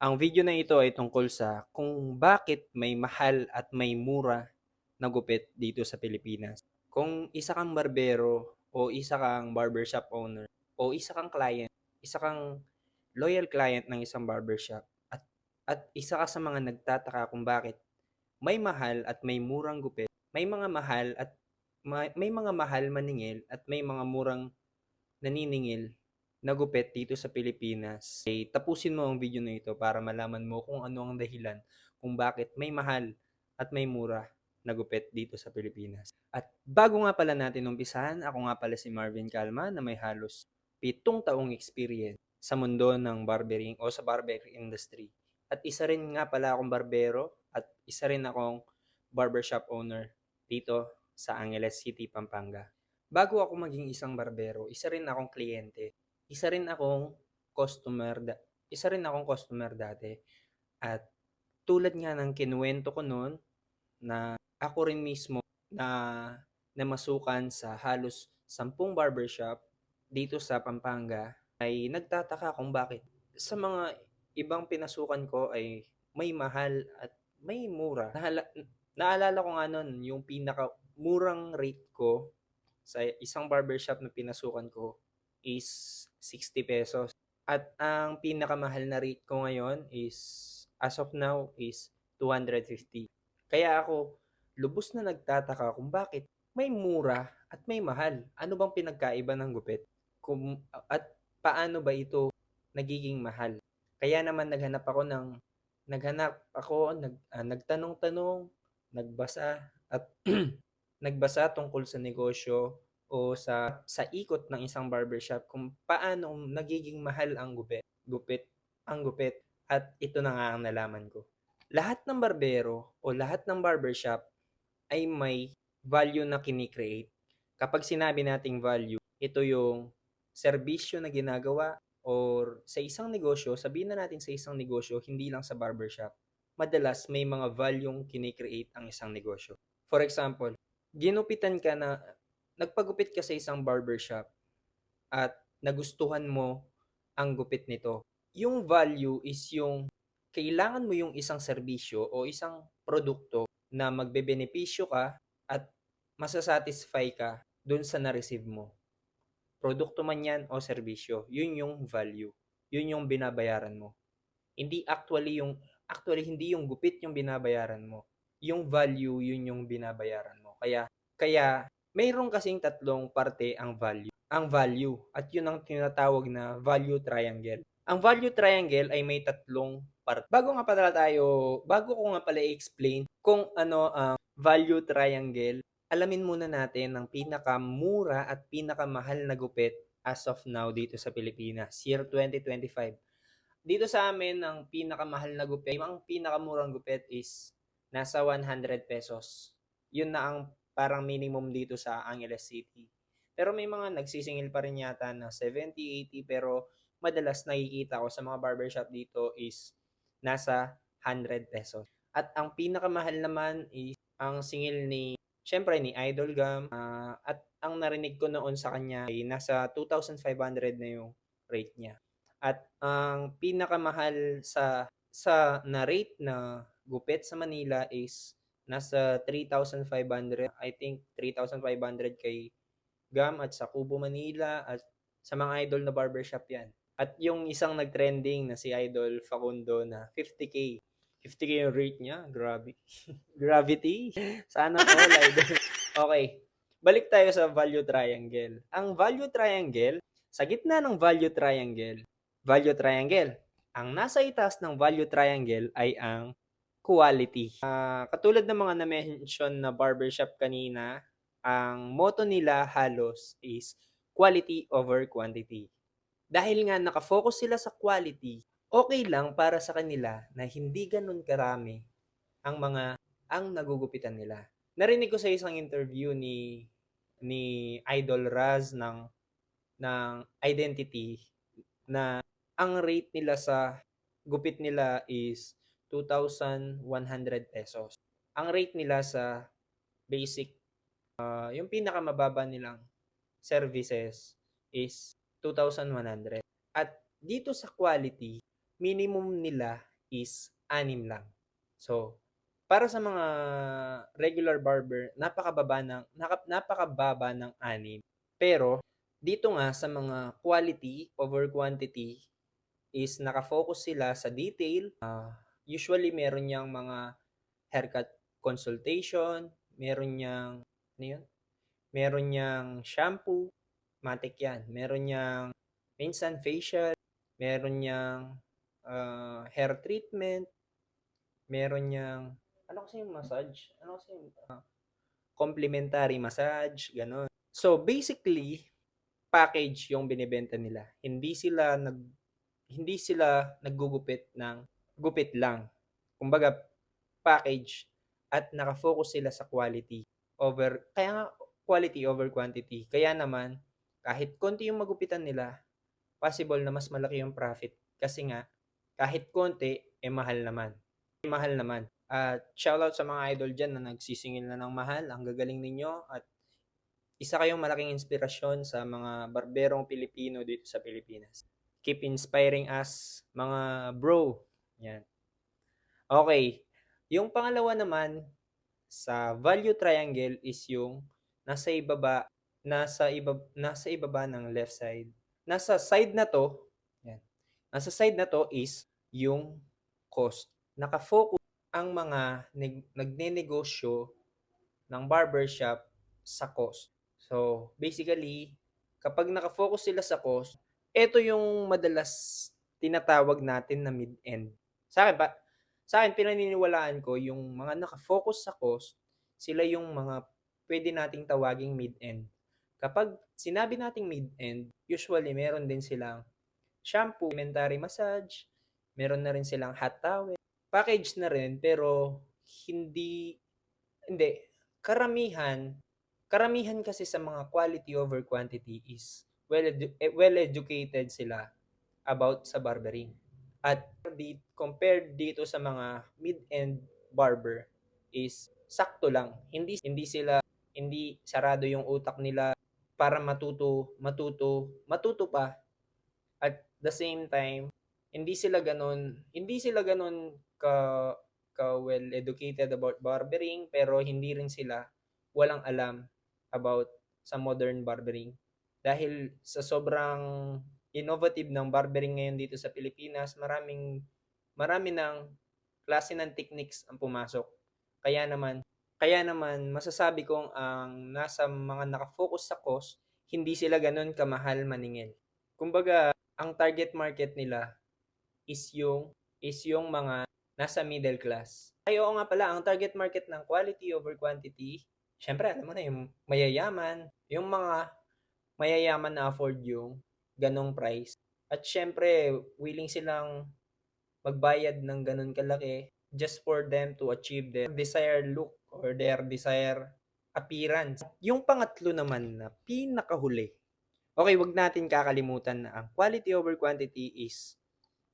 Ang video na ito ay tungkol sa kung bakit may mahal at may mura na gupit dito sa Pilipinas. Kung isa kang barbero o isa kang barbershop owner o isa kang client, isa kang loyal client ng isang barbershop at at isa ka sa mga nagtataka kung bakit may mahal at may murang gupit, may mga mahal at may, may mga mahal maningil at may mga murang naniningil na gupit dito sa Pilipinas, ay tapusin mo ang video na ito para malaman mo kung ano ang dahilan kung bakit may mahal at may mura na gupit dito sa Pilipinas. At bago nga pala natin umpisahan, ako nga pala si Marvin Calma na may halos pitong taong experience sa mundo ng barbering o sa barber industry. At isa rin nga pala akong barbero at isa rin akong barbershop owner dito sa Angeles City, Pampanga. Bago ako maging isang barbero, isa rin akong kliyente isa rin akong customer, da- isa rin akong customer dati. At tulad nga ng kinuwento ko noon na ako rin mismo na namasukan sa halos sampung barbershop dito sa Pampanga ay nagtataka kung bakit sa mga ibang pinasukan ko ay may mahal at may mura. Nahala, naalala ko nga noon yung pinaka murang rate ko sa isang barbershop na pinasukan ko is 60 pesos. At ang pinakamahal na rate ko ngayon is, as of now, is 250. Kaya ako, lubos na nagtataka kung bakit may mura at may mahal. Ano bang pinagkaiba ng gupit? Kung, at paano ba ito nagiging mahal? Kaya naman naghanap ako ng naghanap ako, nag, ah, nagtanong-tanong, nagbasa at nagbasa tungkol sa negosyo o sa sa ikot ng isang barbershop kung paano nagiging mahal ang gupit, gupit, ang gupit at ito na nga ang nalaman ko. Lahat ng barbero o lahat ng barbershop ay may value na kinikreate. Kapag sinabi nating value, ito yung serbisyo na ginagawa or sa isang negosyo, sabihin na natin sa isang negosyo, hindi lang sa barbershop, madalas may mga value kinikreate ang isang negosyo. For example, ginupitan ka na nagpagupit ka sa isang barbershop at nagustuhan mo ang gupit nito, yung value is yung kailangan mo yung isang serbisyo o isang produkto na magbebenepisyo ka at masasatisfy ka dun sa na-receive mo. Produkto man yan o serbisyo, yun yung value. Yun yung binabayaran mo. Hindi actually yung actually hindi yung gupit yung binabayaran mo. Yung value yun yung binabayaran mo. Kaya kaya mayroon kasing tatlong parte ang value. Ang value at yun ang tinatawag na value triangle. Ang value triangle ay may tatlong part. Bago nga pala tayo, bago ko nga pala i-explain kung ano ang value triangle, alamin muna natin ang pinakamura at pinakamahal na gupit as of now dito sa Pilipinas, year 2025. Dito sa amin, ang pinakamahal na gupit, ang pinakamurang gupit is nasa 100 pesos. Yun na ang parang minimum dito sa Angeles City. Pero may mga nagsisingil pa rin yata na 70, 80 pero madalas nakikita ko sa mga barbershop dito is nasa 100 pesos. At ang pinakamahal naman is ang singil ni syempre ni Idol Gam uh, at ang narinig ko noon sa kanya ay nasa 2,500 na yung rate niya. At ang pinakamahal sa sa na rate na gupit sa Manila is nasa 3,500, I think 3,500 kay Gam at sa Kubo Manila at sa mga idol na barbershop yan. At yung isang nag-trending na si Idol Facundo na 50k. 50k yung rate niya. Grabe. Gravity. Sana all idol. Okay. Balik tayo sa value triangle. Ang value triangle, sa gitna ng value triangle, value triangle, ang nasa itaas ng value triangle ay ang quality. Uh, katulad ng mga na-mention na barbershop kanina, ang motto nila halos is quality over quantity. Dahil nga nakafocus sila sa quality, okay lang para sa kanila na hindi ganun karami ang mga ang nagugupitan nila. Narinig ko sa isang interview ni ni Idol Raz ng ng Identity na ang rate nila sa gupit nila is 2,100 pesos. Ang rate nila sa basic, uh, yung pinakamababa nilang services is 2,100. At dito sa quality, minimum nila is anim lang. So, para sa mga regular barber, napakababa ng napakababa ng anim. Pero dito nga sa mga quality over quantity is nakafocus sila sa detail. Ah, usually meron niyang mga haircut consultation, meron niyang ano yun? Meron niyang shampoo, matik yan. Meron niyang minsan facial, meron niyang ah, hair treatment, meron niyang ano kasi yung massage? Ano kasi yung ah, complimentary massage, ganun. So basically, package yung binebenta nila. Hindi sila nag hindi sila naggugupit ng gupit lang. Kumbaga package at nakafocus sila sa quality over kaya nga quality over quantity. Kaya naman kahit konti yung magupitan nila, possible na mas malaki yung profit kasi nga kahit konti eh mahal naman. Mahal naman. At shoutout sa mga idol dyan na nagsisingil na ng mahal. Ang gagaling ninyo at isa kayong malaking inspirasyon sa mga barberong Pilipino dito sa Pilipinas. Keep inspiring us, mga bro. Yan. Okay. Yung pangalawa naman sa value triangle is yung nasa ibaba, nasa iba, nasa ibaba ng left side. Nasa side na to, yan. Nasa side na to is yung cost. Nakafocus ang mga neg- nagnenegosyo ng barbershop sa cost. So, basically, kapag nakafocus sila sa cost, ito yung madalas tinatawag natin na mid-end. Sa akin, pa, sa akin, pinaniniwalaan ko, yung mga nakafocus sa cost, sila yung mga pwede nating tawaging mid-end. Kapag sinabi nating mid-end, usually meron din silang shampoo, complimentary massage, meron na rin silang hot towel, package na rin, pero hindi, hindi, karamihan, karamihan kasi sa mga quality over quantity is well, edu- eh, well educated sila about sa barbering. At compared dito sa mga mid-end barber is sakto lang. Hindi hindi sila hindi sarado yung utak nila para matuto, matuto, matuto pa. At the same time, hindi sila ganun, hindi sila ganun ka ka well educated about barbering pero hindi rin sila walang alam about sa modern barbering dahil sa sobrang innovative ng barbering ngayon dito sa Pilipinas, maraming marami ng klase ng techniques ang pumasok. Kaya naman, kaya naman masasabi kong ang nasa mga nakafocus sa cost, hindi sila ganun kamahal maningil. Kumbaga, ang target market nila is yung is yung mga nasa middle class. Ay, oo nga pala, ang target market ng quality over quantity, syempre, alam mo na, yung mayayaman, yung mga mayayaman na afford yung ganong price. At syempre, willing silang magbayad ng ganon kalaki just for them to achieve their desired look or their desired appearance. Yung pangatlo naman na pinakahuli. Okay, wag natin kakalimutan na ang quality over quantity is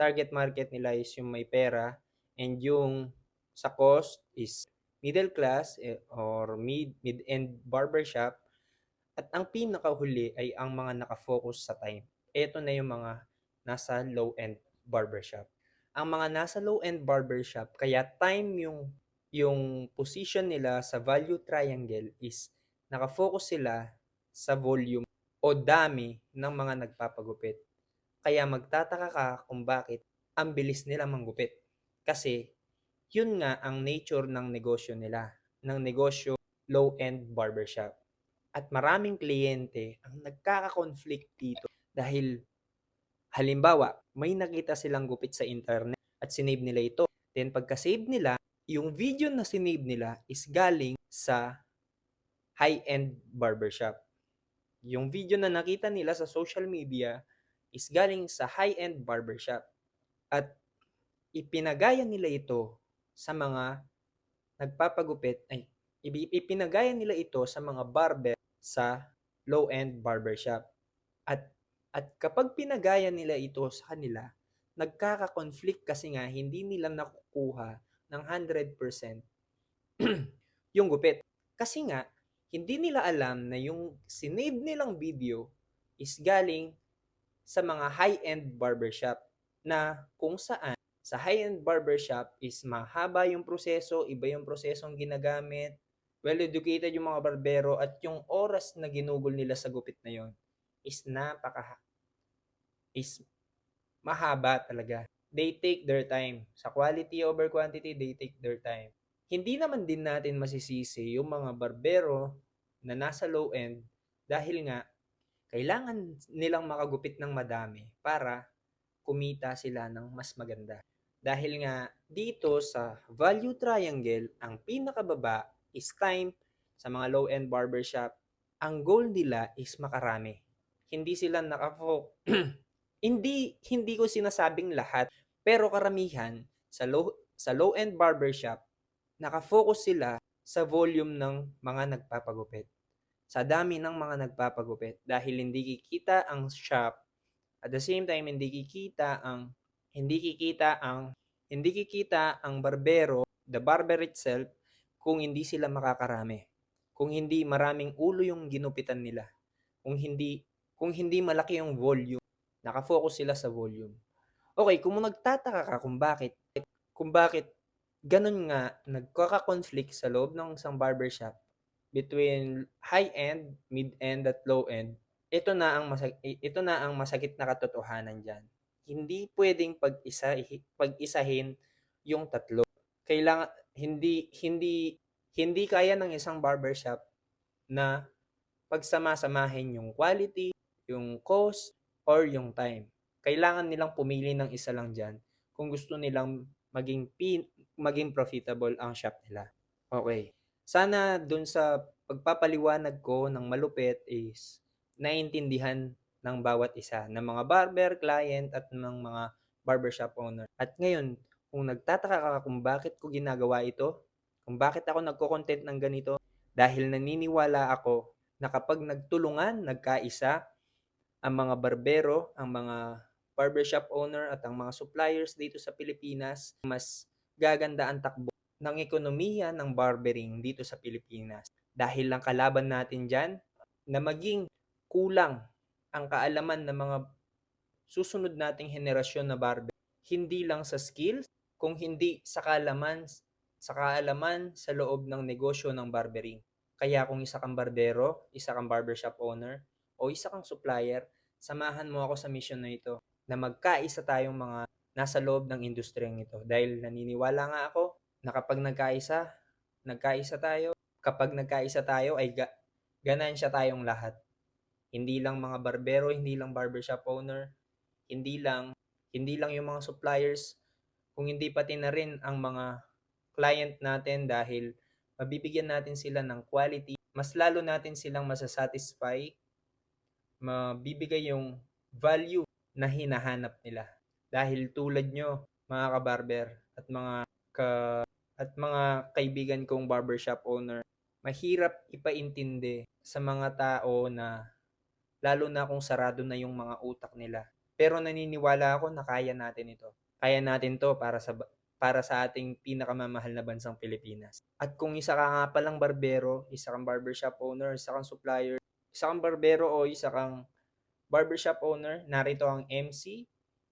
target market nila is yung may pera and yung sa cost is middle class eh, or mid mid-end barbershop at ang pinakahuli ay ang mga nakafocus sa time. Ito na yung mga nasa low-end barbershop. Ang mga nasa low-end barbershop, kaya time yung yung position nila sa value triangle is nakafocus sila sa volume o dami ng mga nagpapagupit. Kaya magtataka ka kung bakit ang bilis nila manggupit. Kasi yun nga ang nature ng negosyo nila, ng negosyo low-end barbershop. At maraming kliyente ang nagkaka-conflict dito dahil halimbawa, may nakita silang gupit sa internet at sinave nila ito. Then pagka-save nila, yung video na sinave nila is galing sa high-end barbershop. Yung video na nakita nila sa social media is galing sa high-end barbershop. At ipinagaya nila ito sa mga nagpapagupit, ay, ipinagaya nila ito sa mga barber sa low-end barbershop. At at kapag pinagaya nila ito sa kanila, nagkaka-conflict kasi nga hindi nila nakukuha ng 100% yung gupit. Kasi nga, hindi nila alam na yung sinave nilang video is galing sa mga high-end barbershop na kung saan Sa high-end barbershop is mahaba yung proseso, iba yung prosesong ginagamit, well-educated yung mga barbero at yung oras na ginugol nila sa gupit na yon is napaka is mahaba talaga. They take their time. Sa quality over quantity, they take their time. Hindi naman din natin masisisi yung mga barbero na nasa low end dahil nga kailangan nilang makagupit ng madami para kumita sila ng mas maganda. Dahil nga dito sa value triangle, ang pinakababa is time sa mga low-end barbershop. Ang goal nila is makarami. Hindi sila nakafocus. hindi hindi ko sinasabing lahat, pero karamihan sa low sa low-end barbershop, nakafocus sila sa volume ng mga nagpapagupit. Sa dami ng mga nagpapagupit dahil hindi kikita ang shop at the same time hindi kikita ang hindi kikita ang hindi kikita ang barbero, the barber itself kung hindi sila makakarami. Kung hindi maraming ulo yung ginupitan nila. Kung hindi kung hindi malaki yung volume, nakafocus sila sa volume. Okay, kung nagtataka ka kung bakit kung bakit ganun nga nagkaka-conflict sa loob ng isang barbershop between high-end, mid-end at low-end, ito na ang masakit, ito na ang masakit na katotohanan diyan. Hindi pwedeng pag-isa pag-isahin yung tatlo. Kailangan hindi hindi hindi kaya ng isang barbershop na pagsama-samahin yung quality, yung cost, or yung time. Kailangan nilang pumili ng isa lang diyan kung gusto nilang maging pin, maging profitable ang shop nila. Okay. Sana dun sa pagpapaliwanag ko ng malupit is naiintindihan ng bawat isa, ng mga barber, client, at ng mga barbershop owner. At ngayon, kung nagtataka ka kung bakit ko ginagawa ito, kung bakit ako nagko-content ng ganito, dahil naniniwala ako na kapag nagtulungan, nagkaisa, ang mga barbero, ang mga barbershop owner at ang mga suppliers dito sa Pilipinas, mas gaganda ang takbo ng ekonomiya ng barbering dito sa Pilipinas. Dahil lang kalaban natin dyan na maging kulang ang kaalaman ng mga susunod nating henerasyon na barber. Hindi lang sa skills, kung hindi sa kaalaman, sa kaalaman sa loob ng negosyo ng barbering. Kaya kung isa kang barbero, isa kang barbershop owner, o isa kang supplier, samahan mo ako sa mission na ito na magkaisa tayong mga nasa loob ng industriyang ito. Dahil naniniwala nga ako na kapag nagkaisa, nagkaisa tayo, kapag nagkaisa tayo ay ga, ganansya tayong lahat. Hindi lang mga barbero, hindi lang barbershop owner, hindi lang hindi lang yung mga suppliers, kung hindi pati na rin ang mga client natin dahil mabibigyan natin sila ng quality, mas lalo natin silang masasatisfy, mabibigay yung value na hinahanap nila. Dahil tulad nyo, mga kabarber at mga ka at mga kaibigan kong barbershop owner, mahirap ipaintindi sa mga tao na lalo na kung sarado na yung mga utak nila. Pero naniniwala ako na kaya natin ito. Kaya natin to para sa para sa ating pinakamamahal na bansang Pilipinas. At kung isa ka nga palang barbero, isa kang barbershop owner, isa kang supplier, isa kang barbero o isa kang barbershop owner, narito ang MC,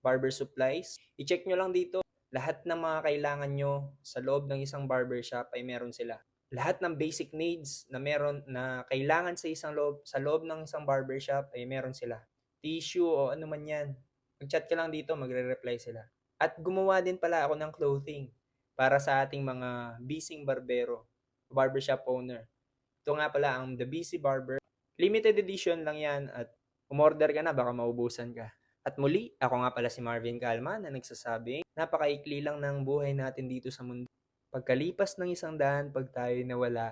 Barber Supplies. I-check nyo lang dito, lahat ng mga kailangan nyo sa loob ng isang barbershop ay meron sila. Lahat ng basic needs na meron na kailangan sa isang loob sa loob ng isang barbershop ay meron sila. Tissue o ano man 'yan. Mag-chat ka lang dito, magre-reply sila. At gumawa din pala ako ng clothing para sa ating mga bising barbero, barbershop owner. Ito nga pala ang The Busy Barber. Limited edition lang yan at umorder ka na baka maubusan ka. At muli, ako nga pala si Marvin Calma na nagsasabing napakaikli lang ng buhay natin dito sa mundo. Pagkalipas ng isang daan, pag tayo nawala,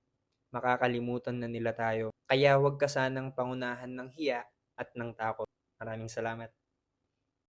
makakalimutan na nila tayo. Kaya huwag ka sanang pangunahan ng hiya at ng takot. Maraming salamat.